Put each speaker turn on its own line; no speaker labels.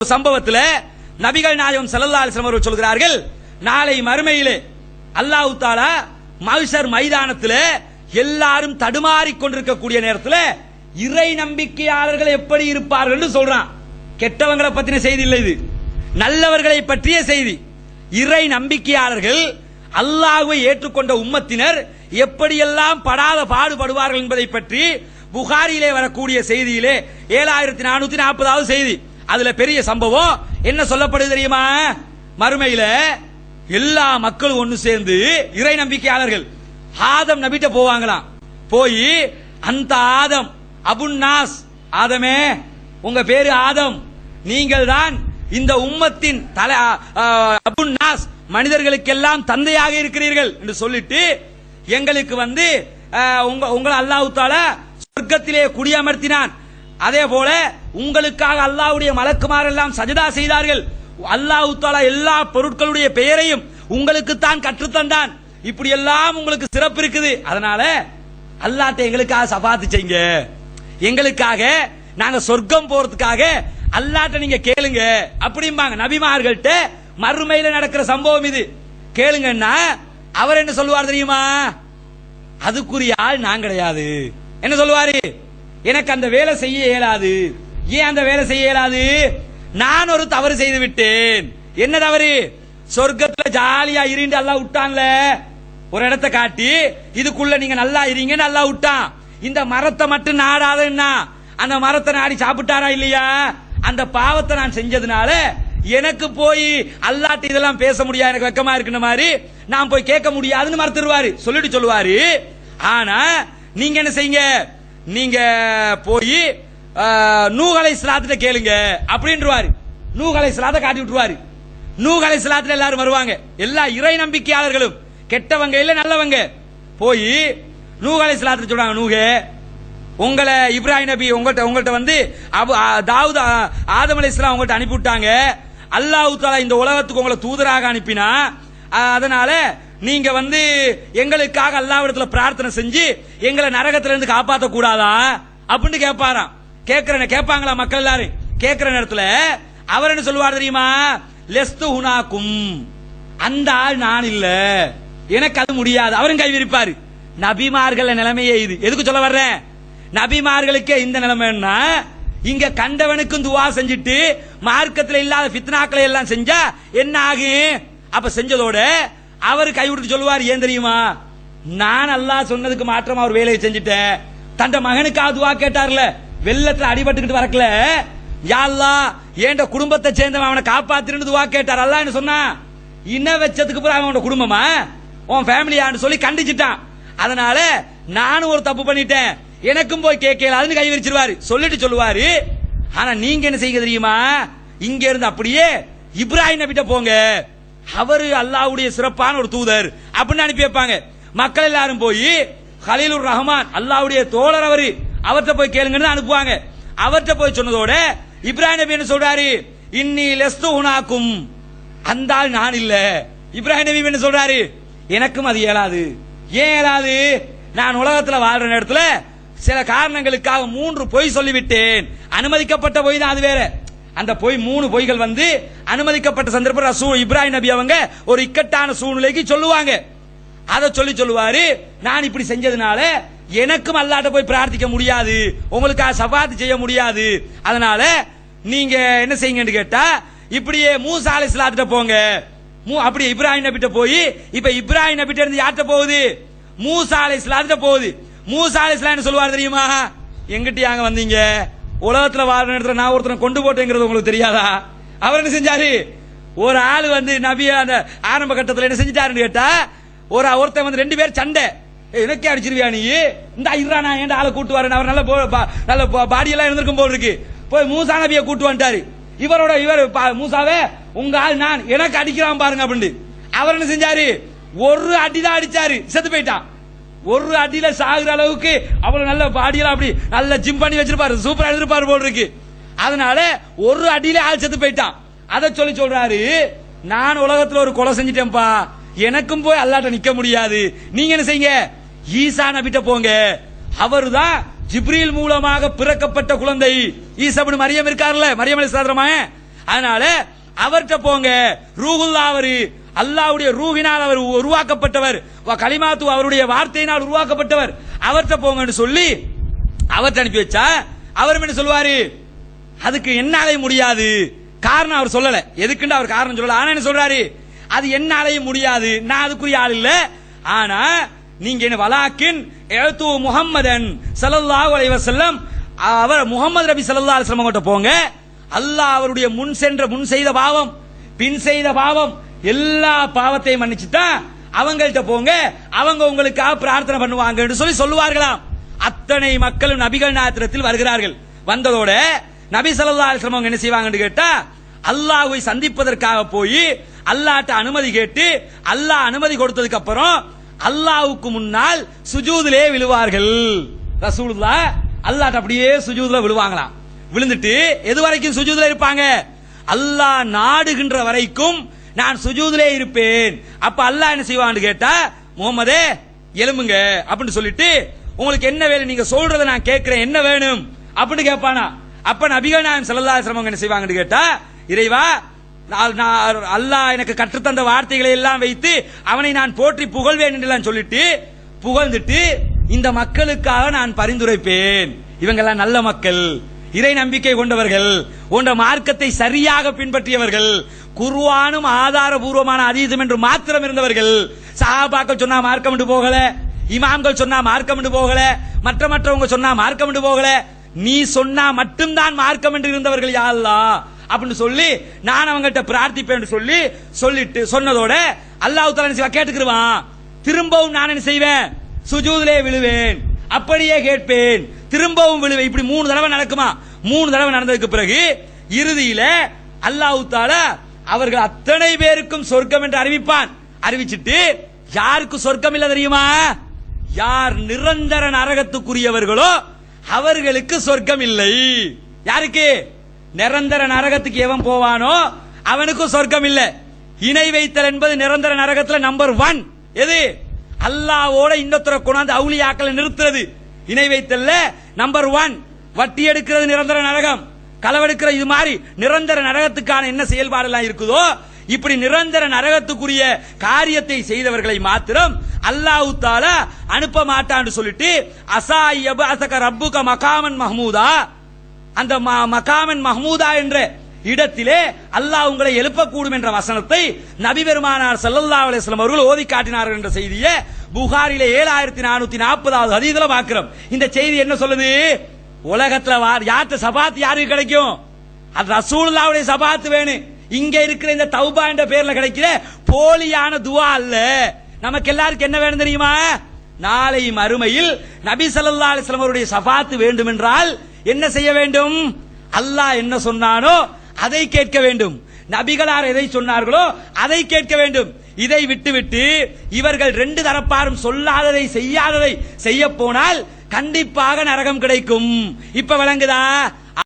சம்பவத்தில் நபிகள் நாயகம் ஸல்லல்லாஹு அலைஹி அவர்கள் சொல்கிறார்கள் நாளை மறுமையிலே அல்லாஹு தாலா மல்சர் மைதானத்தில் எல்லாரும் தடுமாறிக் கொண்டிருக்கக்கூடிய நேரத்தில் இறை நம்பிக்கையாளர்கள் எப்படி இருப்பார்கள் சொல்றான். கெட்டவங்களை பத்தின செய்தி இல்லை இது. நல்லவர்களை பற்றிய செய்தி. இறை நம்பிக்கையாளர்கள் அல்லாஹுவை ஏற்றுக்கொண்ட உம்மத்தினர் எப்படியெல்லாம் படாத பாடுபடுவார்கள் என்பதை பற்றி புகாரிலே வரக்கூடிய செய்தியிலே ஏழாயிரத்தி நானூத்தி நாற்பதாவது செய்தி. அதுல பெரிய சம்பவம். என்ன சொல்லப்படுது தெரியுமா? மறுமையில எல்லா மக்களும் ஒன்னு சேர்ந்து இறை நம்பிக்கையாளர்கள். ஆதம் நபிட்ட போவாங்களாம். போய் அந்த ஆதம் அபுன்னாஸ் ஆதமே உங்க பேரு ஆதம். நீங்கள் தான் இந்த உம்மத்தின் தலை அபுன்னாஸ் மனிதர்களுக்கெல்லாம் தந்தையாக இருக்கிறீர்கள். என்று சொல்லிட்டு எங்களுக்கு வந்து உங்க உங்களை அல்லாஹு தாலா சொர்க்கத்திலே குடியமர்த்தினான். அதே போல உங்களுக்காக அல்லாஹ்வுடைய மலக்குமார் எல்லாம் சஜதா செய்தார்கள். அல்லாஹு தாலா எல்லா பொருட்களுடைய பெயரையும் உங்களுக்கு தான் கற்றுத்தந்தான். இப்படி எல்லாம் உங்களுக்கு சிறப்பு இருக்குது. அதனால அல்லாட்ட எங்களுக்காக சபாத்து செய்யுங்க. எங்களுக்காக நாங்க சொர்க்கம் போறதுக்காக அல்லாட்ட நீங்க கேளுங்க. அப்படிம்பாங்க நபிமார்கள்ட்ட மறுமையில நடக்கிற சம்பவம் இது. கேளுங்கன்னா அவர் என்ன சொல்லுவார் தெரியுமா? அதுக்குரிய ஆள் நான் கிடையாது. என்ன சொல்லுவாரு? எனக்கு அந்த வேலை செய்ய இயலாது. ஏன் அந்த வேலை செய்ய இயலாது? நான் ஒரு தவறு செய்து விட்டேன். என்ன தவறு? சொர்க்கத்துல ஜாலியா இருண்டு எல்லாம் விட்டான்ல. ஒரு இடத்தை காட்டி இதுக்குள்ள நீங்க நல்லா இருங்க நல்லா விட்டான். இந்த மரத்தை மட்டும் நாடாதன்னா அந்த மரத்தை நாடி சாப்பிட்டாரா இல்லையா? அந்த பாவத்தை நான் செஞ்சதுனால எனக்கு போய் அல்லாட்டு இதெல்லாம் பேச முடியாது. எனக்கு வெக்கமா இருக்கிற மாதிரி நான் போய் கேட்க முடியாதுன்னு மறுத்துருவாரு. சொல்லிட்டு சொல்லுவாரு. ஆனா நீங்க என்ன செய்யுங்க? நீங்க போய் நூகலை சிலாத்துல கேளுங்க அப்படின்றவாரு. நூகலை சிலாத்தை காட்டி விட்டுருவாரு. நூகலை சிலாத்துல எல்லாரும் வருவாங்க. எல்லா இறை நம்பிக்கையாளர்களும் கெட்டவங்க இல்ல நல்லவங்க போய் நூகலை சிலாத்துல சொல்றாங்க நூகே உங்களை இப்ராஹிம் நபி உங்கள்கிட்ட உங்கள்கிட்ட வந்து அபு தாவூத் ஆதம் அலி இஸ்லாம் உங்கள்கிட்ட அனுப்பி விட்டாங்க தாலா இந்த உலகத்துக்கு உங்களை தூதராக அனுப்பினா அதனால நீங்க வந்து எங்களுக்காக அல்லாவிடத்துல பிரார்த்தனை செஞ்சு எங்களை நரகத்துல இருந்து காப்பாத்த கூடாதா அப்படின்னு கேட்பாராம் கேட்கிற கேட்பாங்களா மக்கள் எல்லாரும்? கேட்கிற நேரத்துல அவர் என்ன சொல்லுவார் தெரியுமா? லெஸ்து ஹுனாக்கும். அந்த ஆள் நான் இல்ல. எனக்கு அது முடியாது. அவரும் கை விரிப்பாரு. நபிமார்கள் நிலைமையே இது. எதுக்கு சொல்ல வர்றேன்? நபிமார்களுக்கே இந்த நிலைமைன்னா இங்க கண்டவனுக்கும் துவா செஞ்சுட்டு மார்க்கத்தில் இல்லாத ஃபித்னாக்களை எல்லாம் செஞ்சா என்ன ஆகும்? அப்ப செஞ்சதோட அவர் கைவிட்டு சொல்லுவார் ஏன் தெரியுமா? நான் அல்லா சொன்னதுக்கு மாற்றமா ஒரு வேலையை செஞ்சுட்டேன். தண்ட மகனுக்காக துவா கேட்டார்ல. வெள்ளத்துல அடிபட்டுக்கிட்டு வரக்கல யா ஏண்ட குடும்பத்தை சேர்ந்தவன் அவனை காப்பாத்திருந்து துவா கேட்டார். அல்லா என்ன சொன்னா இன்ன வச்சதுக்கு பிறகு அவனோட குடும்பமா? உன் ஃபேமிலியான்னு சொல்லி கண்டிச்சிட்டான். அதனால நானும் ஒரு தப்பு பண்ணிட்டேன். எனக்கும் போய் கேட்கலாதுன்னு கை விரிச்சிருவாரு. சொல்லிட்டு சொல்லுவாரு. ஆனா நீங்க என்ன செய்ய தெரியுமா? இங்க இருந்து அப்படியே இப்ராஹிம் நபிட்ட போங்க. அவரு அல்லாஹ்வுடைய சிறப்பான ஒரு தூதர் அப்படின்னு அனுப்பி வைப்பாங்க. மக்கள் எல்லாரும் போய் ஹலீலுர் ரஹ்மான் அல்லாவுடைய தோழர் அவரு. அவர்கிட்ட போய் கேளுங்கன்னு அனுப்புவாங்க. அவர்கிட்ட போய் சொன்னதோட இப்ராஹிம் நபி என்ன சொல்றாரு? இன்னி லெஸ்து உனாக்கும். அந்த ஆள் நான் இல்ல. இப்ராஹிம் நபி என்ன சொல்றாரு? எனக்கும் அது இயலாது. ஏன் இயலாது? நான் உலகத்துல வாழ்ற நேரத்துல சில காரணங்களுக்காக மூன்று பொய் சொல்லிவிட்டேன். அனுமதிக்கப்பட்ட பொய் தான் அது வேற. அந்த பொய் மூணு பொய்கள் வந்து அனுமதிக்கப்பட்ட சந்தர்ப்பம் ரசூ இப்ராஹிம் நபி அவங்க ஒரு இக்கட்டான சூழ்நிலைக்கு சொல்லுவாங்க. அதை சொல்லி சொல்லுவாரு நான் இப்படி செஞ்சதுனால எனக்கும் அல்லாட்ட போய் பிரார்த்திக்க முடியாது. உங்களுக்காக சபாத்து செய்ய முடியாது. அதனால நீங்க என்ன செய்யுங்கன்னு கேட்டா இப்படியே மூசா அலை இஸ்லாத்திட்ட போங்க. மூ இப்ராஹிம் நபிட்ட போய் இப்ப இப்ராஹிம் நபிட்ட இருந்து யார்கிட்ட போகுது? மூசா அலை இஸ்லாத்திட்ட போகுது. மூசா அலை இஸ்லாம் என்ன சொல்லுவார் தெரியுமா? எங்கிட்ட அங்க வந்தீங்க? உலகத்துல வாழ நேரத்தில் நான் ஒருத்தனை கொண்டு போட்டேங்கிறது உங்களுக்கு தெரியாதா? அவர் என்ன செஞ்சாரு? ஒரு ஆள் வந்து நபிய அந்த ஆரம்ப கட்டத்தில் என்ன செஞ்சிட்டாருன்னு கேட்டா ஒரு ஒருத்தன் வந்து ரெண்டு பேர் சண்டை. எனக்கே அடிச்சிருவியா நீ? இந்த ஐரா நான் ஏன்டா ஆளை கூட்டு வரேன் அவர் நல்ல போ- பா- நல்ல பாடியெல்லாம் இருந்திருக்கும் போல் இருக்கு. போய் மூசா நபியை கூட்டு வந்துட்டாரு. இவரோட இவர் பா- மூசாவே உங்க ஆள் நான் எனக்கு அடிக்கிறான் பாருங்க அப்படின்னு அவர் என்ன செஞ்சாரு? ஒரு அடிதான் அடிச்சாரு. செத்து போயிட்டான். ஒரு அடியில சாகுற அளவுக்கு அவ்வளவு நல்ல பாடியெல்லாம் அப்படி நல்ல ஜிம் பண்ணி வச்சிருப்பாரு. சூப்பரா எழுதிருப்பாரு போல் இருக்கு அதனால ஒரு அடியில ஆள் செத்து போயிட்டான். அதை சொல்லி சொல்றாரு நான் உலகத்துல ஒரு கொலை செஞ்சிட்டேன்ப்பா. எனக்கும் போய் அல்லாட்ட நிக்க முடியாது. நீங்க என்ன செய்யுங்க? ஈசா நபிட்ட போங்க. அவர்தான் ஜிப்ரீல் மூலமாக பிறக்கப்பட்ட குழந்தை. ஈசபுன் மரியம் இருக்கார்ல மரியம் அலி அதனால அவர்கிட்ட போங்க. ரூகுல்லா அவரு அல்லாவுடைய ரூகினால் அவர் உருவாக்கப்பட்டவர். வ கலிமாத்து அவருடைய வார்த்தையினால் உருவாக்கப்பட்டவர். அவர்கிட்ட போங்கன்னு சொல்லி அவர்கிட்ட அனுப்பி வச்சா அவர் என்ன சொல்லுவாரு? அதுக்கு என்னாலே முடியாது. காரணம் அவர் சொல்லல. எதுக்குன்னு அவர் காரணம் சொல்லல. ஆனா என்ன சொல்றாரு? அது என்னாலே முடியாது. நான் அதுக்குரிய ஆள் இல்ல. ஆனா நீங்க என்ன வலாக்கின் எழுத்து முகம்மதன் ஸல்லல்லாஹு அலைஹி வஸல்லம் அவர் முகமது நபி ஸல்லல்லாஹு அலைஹி வஸல்லம் கிட்ட போங்க. அல்லாஹ் அவருடைய முன் சென்ற முன் செய்த பாவம் பின் செய்த பாவம் எல்லா பாவத்தையும் மன்னிச்சுதான் அவங்கள்ட்ட போங்க. அவங்க உங்களுக்காக பிரார்த்தனை பண்ணுவாங்கன்னு சொல்லி சொல்லுவார்களாம். அத்தனை மக்களும் நபிகள் நாத்திரத்தில் வருகிறார்கள். வந்ததோட நபி சல்லா அலிஸ்லம் என்ன செய்வாங்கன்னு கேட்டா அல்லாஹ்வை சந்திப்பதற்காக போய் அல்லாட்ட அனுமதி கேட்டு அல்லாஹ் அனுமதி கொடுத்ததுக்கு அப்புறம் அல்லாவுக்கு முன்னால் சுஜூதிலே விழுவார்கள். ரசூலுல்லா அல்லாட்ட அப்படியே சுஜூதுல விழுவாங்களாம். விழுந்துட்டு எது வரைக்கும் சுஜூதுல இருப்பாங்க? அல்லாஹ் நாடுகின்ற வரைக்கும் நான் சுஜூதிலே இருப்பேன். அப்ப அல்லாஹ் என்ன செய்வான்னு கேட்டா முகமதே எலும்புங்க அப்படின்னு சொல்லிட்டு உங்களுக்கு என்ன வேணும் நீங்க சொல்றத நான் கேட்கிறேன். என்ன வேணும்? அப்படின்னு கேட்பானா. அப்ப நபிகள் நாயம் ஸல்லல்லாஹு அலைஹி என்ன செய்வாங்கன்னு கேட்டா இறைவா நான் அல்லாஹ் எனக்கு கற்றுத்தந்த வார்த்தைகளை எல்லாம் வைத்து அவனை நான் போற்றி புகழ்வேன் என்று சொல்லிட்டு புகழ்ந்துட்டு இந்த மக்களுக்காக நான் பரிந்துரைப்பேன். இவங்கெல்லாம் நல்ல மக்கள். இறை நம்பிக்கை கொண்டவர்கள் உண்ட மார்க்கத்தை சரியாக பின்பற்றியவர்கள் குருவானும் ஆதாரபூர்வமான அதீதம் என்று மாத்திரம் இருந்தவர்கள் சஹாபாக்கள் சொன்னா மார்க்கம் என்று போகல இமாம்கள் சொன்னா மார்க்கம் என்று போகல மற்ற மற்றவங்க சொன்னா மார்க்கம் விட்டு போகல நீ சொன்னா மட்டும்தான் மார்க்கம் என்று இருந்தவர்கள் யா அப்படின்னு சொல்லி நான் அவங்கள்ட்ட பிரார்த்திப்பேன் சொல்லி சொல்லிட்டு சொன்னதோட அல்லாஹ் தஆலா கேட்டுக்கிருவான். திரும்பவும் நான் என்ன செய்வேன்? சுஜூதிலே விழுவேன். அப்படியே கேட்பேன். திரும்பவும் விழுவேன் இப்படி மூணு தடவை நடக்குமா? மூணு தடவை நடந்ததுக்கு பிறகு இறுதியில அல்லாஹு தாலா அவர்கள் அத்தனை பேருக்கும் சொர்க்கம் என்று அறிவிப்பான். அறிவிச்சிட்டு யாருக்கு சொர்க்கம் இல்ல தெரியுமா? யார் நிரந்தர நரகத்துக்குரியவர்களோ அவர்களுக்கு சொர்க்கம் இல்லை. யாருக்கு? நிரந்தர நரகத்துக்கு எவன் போவானோ அவனுக்கும் சொர்க்கம் இல்லை. இணை வைத்தல் என்பது நிரந்தர நரகத்துல நம்பர் ஒன் எது? அல்லாவோட இன்னொருத்தர கொண்டாந்து அவுளியாக்களை நிறுத்துறது. இணை வைத்தல்ல நம்பர் ஒன் வட்டி எடுக்கிறது நிரந்தர நரகம். களவெடுக்கிற இது மாதிரி நிரந்தர நரகத்துக்கான என்ன செயல்பாடெல்லாம் இருக்குதோ இப்படி நிரந்தர நரகத்துக்குரிய காரியத்தை செய்தவர்களை மாத்திரம் அல்லாஹு தாலா அனுப்ப மாட்டான்னு சொல்லிட்டு அசாயபு அசக ரப்புக மகாமன் மஹமூதா. அந்த ம- மகாமன் மஹமூதா என்ற இடத்திலே அல்லாஹ் உங்களை எழுப்பக்கூடும் என்ற வசனத்தை நபி பெருமானார் சல்லல்லா அலிஸ்லாம் அவர்கள் ஓதி காட்டினார்கள் என்ற செய்தியை புகாரில ஏழாயிரத்தி நானூத்தி நாற்பதாவது ஹதீஸ்ல பாக்குறோம் இந்த செய்தி என்ன சொல்லுது? உலகத்துல வா- யார்கிட்ட சபாத் யாருக்கு கிடைக்கும்? அது ரசூல்லாவுடைய சபாத் வேணும் இங்க இருக்கிற இந்த தௌபா என்ற பேர்ல கிடைக்கிற போலியான துவா அல்ல. நமக்கு எல்லாருக்கும் என்ன வேணும் தெரியுமா? நாளை மறுமையில் நபி சல்லா அலிஸ்லாம் அவருடைய சபாத்து வேண்டும் என்றால் என்ன செய்ய வேண்டும்? அல்லாஹ் என்ன சொன்னானோ அதை கேட்க வேண்டும். நபிகளார் எதை சொன்னார்களோ அதை கேட்க வேண்டும். இதை விட்டுவிட்டு இவர்கள் ரெண்டு தரப்பாரும் சொல்லாததை செய்யாததை செய்ய போனால் கண்டிப்பாக நரகம் கிடைக்கும். இப்ப விளங்குதா?